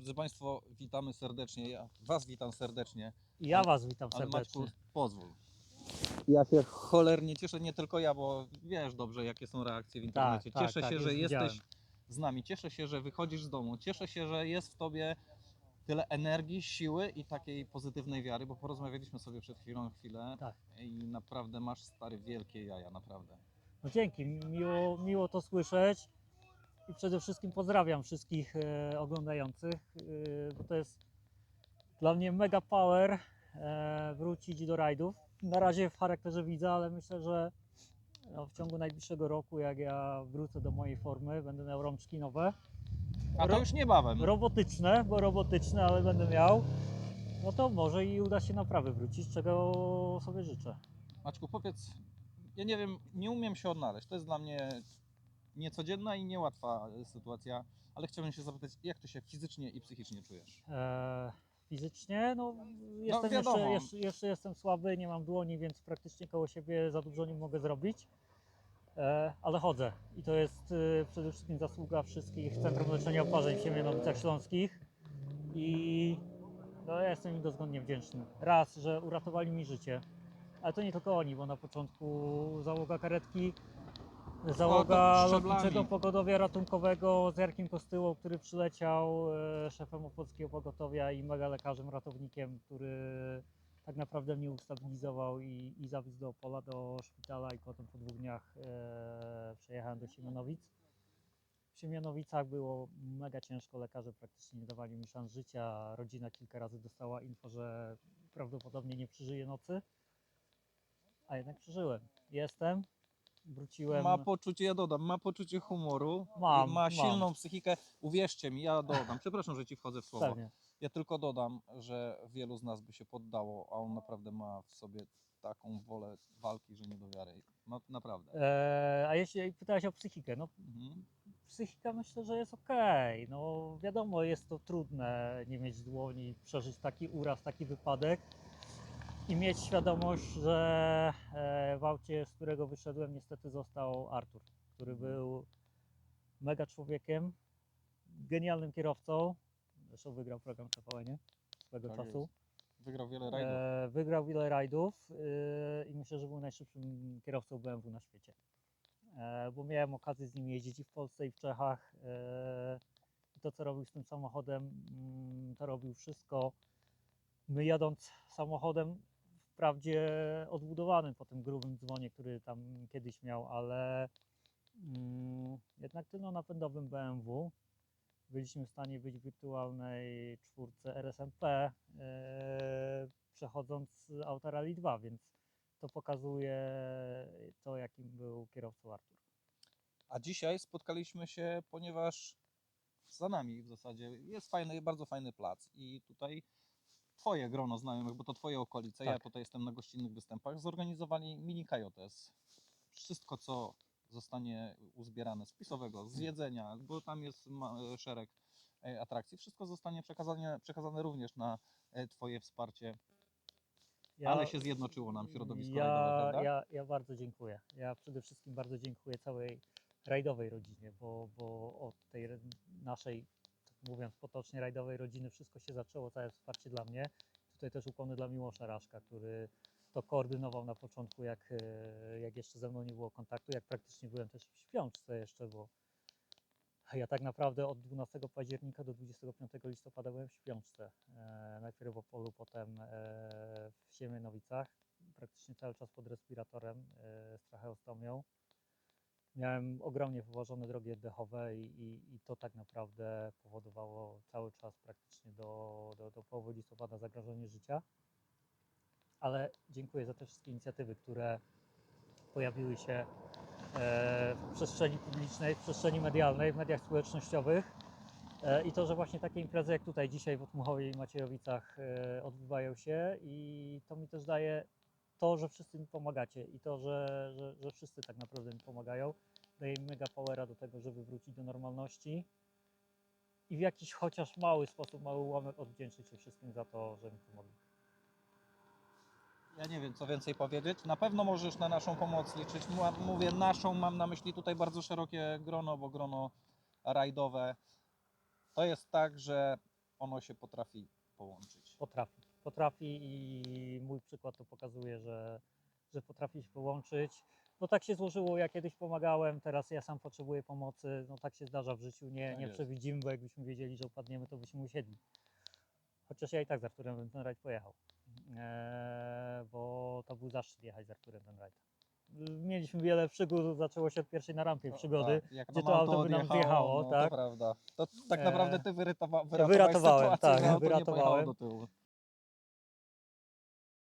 Drodzy Państwo, witamy serdecznie. Ja Was witam serdecznie. I ja Ale- Was witam Ale serdecznie. Maćku, pozwól. Ja się cholernie cieszę, nie tylko ja, bo wiesz dobrze, jakie są reakcje w internecie. tak, cieszę tak, się, już że widziałem. jesteś z nami. Cieszę się, że wychodzisz z domu. Cieszę się, że jest w Tobie tyle energii, siły i takiej pozytywnej wiary, bo porozmawialiśmy sobie przed chwilą chwilę Tak. i naprawdę masz stary wielkie jaja, naprawdę. No dzięki, miło, miło to słyszeć. I przede wszystkim pozdrawiam wszystkich e, oglądających, e, bo to jest dla mnie mega power e, wrócić do rajdów. Na razie w charakterze widza, ale myślę, że no, w ciągu najbliższego roku, jak ja wrócę do mojej formy, będę miał rączki nowe. A to już niebawem. Robotyczne, bo robotyczne, ale będę miał. No to może i uda się naprawy wrócić, czego sobie życzę. Maczku, powiedz, ja nie wiem, nie umiem się odnaleźć. To jest dla mnie niecodzienna i niełatwa e, sytuacja, ale chciałbym się zapytać, jak ty się fizycznie i psychicznie czujesz? E, fizycznie, no jestem wiadomo. jeszcze, jeszcze, jeszcze jestem słaby, nie mam dłoni, więc praktycznie koło siebie za dużo nie mogę zrobić. E, ale chodzę i to jest e, przede wszystkim zasługa wszystkich Centrum Leczenia Oparzeń w Siemianowicach Śląskich i no, ja jestem im dozgodnie wdzięczny. Raz, że uratowali mi życie, ale to nie tylko oni, bo na początku załoga karetki, załoga lotniczego pogotowia ratunkowego z Jarkiem Kostyłą, który przyleciał e, szefem opolskiego pogotowia i mega lekarzem ratownikiem, który tak naprawdę mnie ustabilizował i, i zawiózł do Opola, do szpitala i potem po dwóch dniach e, przejechałem do Siemianowic. W Siemianowicach było mega ciężko, lekarze praktycznie nie dawali mi szans życia, rodzina kilka razy dostała info, że prawdopodobnie nie przeżyję nocy, a jednak przeżyłem. Jestem, wróciłem. Ma poczucie, ja dodam, ma poczucie humoru, Mam, ma mam. silną psychikę. Uwierzcie mi, ja dodam, przepraszam, że ci wchodzę w słowo. Pewnie. Ja tylko dodam, że wielu z nas by się poddało, a on naprawdę ma w sobie taką wolę walki, że nie do wiary. No, naprawdę. E, a jeśli pytałeś o psychikę, no Mhm. psychika myślę, że jest okej. No wiadomo, jest to trudne nie mieć dłoni, przeżyć taki uraz, taki wypadek i mieć świadomość, że e, w aucie, z którego wyszedłem, niestety został Artur, który był mega człowiekiem, genialnym kierowcą. Zresztą wygrał program TVN swego Tak czasu. jest. Wygrał wiele rajdów. E, wygrał wiele rajdów e, i myślę, że był najszybszym kierowcą BMW na świecie. E, bo miałem okazję z nim jeździć i w Polsce, i w Czechach. E, I to, co robił z tym samochodem, mm, to robił wszystko. My jadąc samochodem, wprawdzie odbudowanym po tym grubym dzwonie, który tam kiedyś miał, ale mm, jednak tylno-napędowym BMW, byliśmy w stanie być w wirtualnej czwórce RSMP, e, przechodząc auta Rally 2, więc to pokazuje to, jakim był kierowcą Artur. A dzisiaj spotkaliśmy się, ponieważ za nami w zasadzie jest fajny, bardzo fajny plac i tutaj twoje grono znajomych, bo to twoje okolice, ja Tak. tutaj jestem na gościnnych występach, zorganizowali mini kajotes. Wszystko, co zostanie uzbierane z pisowego, z jedzenia, bo tam jest ma- szereg e, atrakcji, wszystko zostanie przekazane, przekazane również na e, twoje wsparcie, ale się zjednoczyło nam środowisko ja, rajdowe, prawda? Ja, ja bardzo dziękuję. Ja przede wszystkim bardzo dziękuję całej rajdowej rodzinie, bo, bo od tej naszej, mówiąc potocznie, rajdowej rodziny wszystko się zaczęło, całe wsparcie dla mnie. Tutaj też ukłony dla Miłosza Raszka, który to koordynował na początku, jak, e, jak jeszcze ze mną nie było kontaktu, jak praktycznie byłem też w śpiączce jeszcze, bo ja tak naprawdę od 12 października do 25 listopada byłem w śpiączce. E, najpierw w Opolu, potem e, w Siemianowicach. Praktycznie cały czas pod respiratorem e, z tracheostomią. Miałem ogromnie poważone drogi oddechowe i, i, i to tak naprawdę powodowało cały czas praktycznie do, do, do połowy listopada zagrożenie życia. Ale dziękuję za te wszystkie inicjatywy, które pojawiły się e, w przestrzeni publicznej, w przestrzeni medialnej, w mediach społecznościowych. E, I to, że właśnie takie imprezy jak tutaj dzisiaj w Otmuchowie i Maciejowicach e, odbywają się i to mi też daje to, że wszyscy mi pomagacie i to, że, że, że wszyscy tak naprawdę mi pomagają, daje mi mega powera do tego, żeby wrócić do normalności i w jakiś chociaż mały sposób, mały ułamek odwdzięczyć się wszystkim za to, że mi pomogli. Ja nie wiem, co więcej powiedzieć. Na pewno możesz na naszą pomoc liczyć. Mówię naszą, mam na myśli tutaj bardzo szerokie grono, bo grono rajdowe to jest tak, że ono się potrafi połączyć. Potrafi. Potrafi i mój przykład to pokazuje, że, że potrafi się połączyć. No tak się złożyło, ja kiedyś pomagałem, teraz ja sam potrzebuję pomocy. No tak się zdarza w życiu, nie, Tak nie przewidzimy, bo jakbyśmy wiedzieli, że upadniemy, to byśmy usiedli. Chociaż ja i tak z Arturem bym ten rajd pojechał, eee, bo to był zaszczyt jechać z Arturem ten rajd. Mieliśmy wiele przygód, zaczęło się od pierwszej na rampie No, przygody. jak gdzie to auto by nam wjechało, no, tak? To prawda. To tak E, naprawdę ty wyrytowa, wyratowałem, wyratowałeś sytuację, tak, nie wyratowałem. do tyłu.